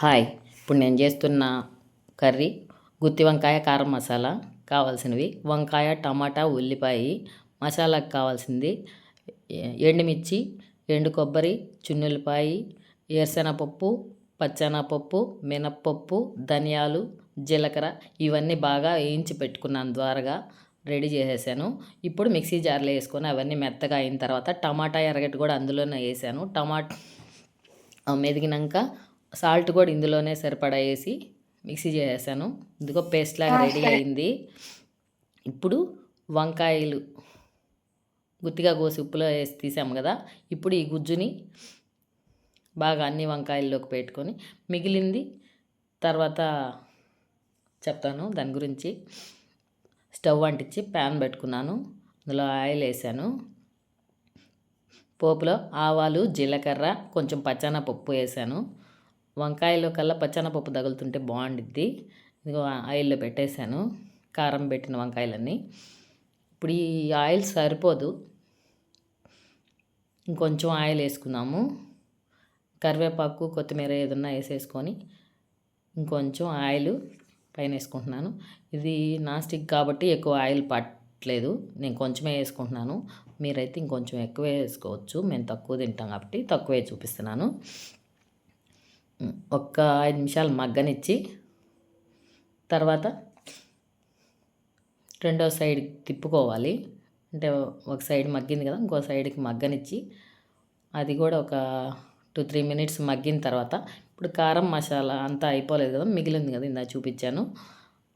Hi. ఇప్పుడు నేను చేస్తున్న కర్రీ గుత్తి వంకాయ కారం మసాలా కావాల్సినవి. వంకాయ టమాటా ఉల్లిపాయ మసాలాకు కావాల్సింది ఎండుమిర్చి ఎండు కొబ్బరి చున్నులపాయ ఏరుశనగపప్పు పచ్చెనగపప్పు మినప్పప్పు ధనియాలు జీలకర్ర ఇవన్నీ బాగా వేయించి పెట్టుకున్నాను ద్వారగా రెడీ చేసేసాను. ఇప్పుడు మిక్సీ జార్లో వేసుకొని అవన్నీ మెత్తగా అయిన తర్వాత టమాటా ఎరగట్టు కూడా అందులోనే వేసాను. టమాటా మెదిగినాక సాల్ట్ కూడా ఇందులోనే సరిపడా వేసి మిక్సీ చేసేసాను. ఇదిగో పేస్ట్ లాగా రెడీ అయింది. ఇప్పుడు వంకాయలు గుత్తిగా కోసి ఉప్పులో వేసి తీసాము కదా. ఇప్పుడు ఈ గుజ్జుని బాగా అన్ని వంకాయల్లోకి పెట్టుకొని మిగిలింది తర్వాత చెప్తాను దాని గురించి. స్టవ్ అంటించి ప్యాన్ పెట్టుకున్నాను. అందులో ఆయిల్ వేసాను. పోపులో ఆవాలు జీలకర్ర కొంచెం పచ్చన పప్పు వేసాను. వంకాయలో కల్లా పచ్చనపప్పు తగులుతుంటే బాగుండిద్ది. ఇదిగో ఆయిల్లో పెట్టేశాను. కారం పెట్టిన వంకాయలన్నీ. ఇప్పుడు ఈ ఆయిల్ సరిపోదు. ఇంకొంచెం ఆయిల్ వేసుకుందాము. కరివేపాకు కొత్తిమీర ఏదన్నా వేసేసుకొని ఇంకొంచెం ఆయిల్ పైన వేసుకుంటున్నాను. ఇది నాస్టిక్ కాబట్టి ఎక్కువ ఆయిల్ పట్టలేదు. నేను కొంచెమే వేసుకుంటున్నాను. మీరైతే ఇంకొంచెం ఎక్కువే వేసుకోవచ్చు. మేము తక్కువ తింటాం కాబట్టి తక్కువే చూపిస్తున్నాను. ఒక్క ఐదు నిమిషాలు మగ్గనిచ్చి తర్వాత రెండో సైడ్ తిప్పుకోవాలి. అంటే ఒక సైడ్ మగ్గింది కదా ఇంకో సైడ్కి మగ్గనిచ్చి అది కూడా ఒక టూ త్రీ మినిట్స్ మగ్గిన తర్వాత ఇప్పుడు కారం మసాలా అంతా అయిపోలేదు కదా మిగిలింది కదా ఇందా చూపించాను.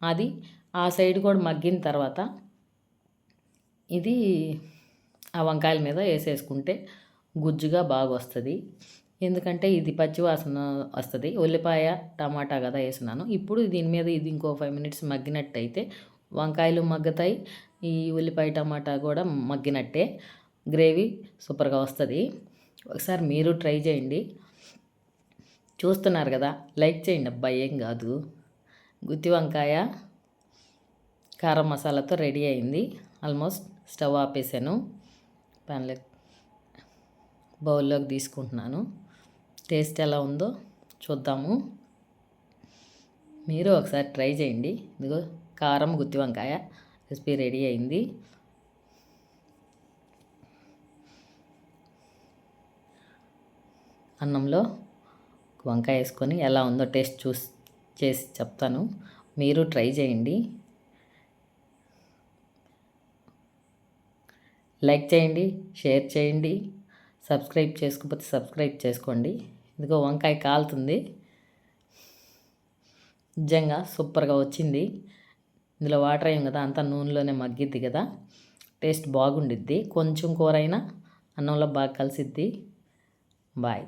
అది ఆ సైడ్ కూడా మగ్గిన తర్వాత ఇది ఆ వంకాయల మీద వేసేసుకుంటే గుజ్జుగా బాగా వస్తుంది ఎందుకంటే ఇది పచ్చివాసన వస్తుంది. ఉల్లిపాయ టమాటా కదా వేసినాను ఇప్పుడు దీని మీద ఇది ఇంకో ఫైవ్ మినిట్స్ మగ్గినట్టయితే వంకాయలు మగ్గుతాయి. ఈ ఉల్లిపాయ టమాటా కూడా మగ్గినట్టే. గ్రేవీ సూపర్గా వస్తుంది. ఒకసారి మీరు ట్రై చేయండి. చూస్తున్నారు కదా లైక్ చేయండి. అబ్బాయి ఏం కాదు. గుత్తి వంకాయ కారం మసాలాతో రెడీ అయింది. ఆల్మోస్ట్ స్టవ్ ఆపేసాను. ప్యాన్లో బౌల్లోకి తీసుకుంటున్నాను. టేస్ట్ ఎలా ఉందో చూద్దాము. మీరు ఒకసారి ట్రై చేయండి. ఇదిగో కారం గుత్తి వంకాయ రెసిపీ రెడీ అయింది. అన్నంలో వంకాయ వేసుకొని ఎలా ఉందో టేస్ట్ చూసి చేసి చెప్తాను. మీరు ట్రై చేయండి. లైక్ చేయండి షేర్ చేయండి సబ్స్క్రైబ్ చేసుకోకపోతే సబ్స్క్రైబ్ చేసుకోండి. ఇదిగో వంకాయ కాలుతుంది. నిజంగా సూపర్గా వచ్చింది. ఇందులో వాటర్ అయ్యాం కదా అంతా నూనెలోనే మగ్గిద్ది కదా. టేస్ట్ బాగుండిద్ది. కొంచెం కూర అయినా అన్నంలో బాగా కలిసిద్ది. బాయ్.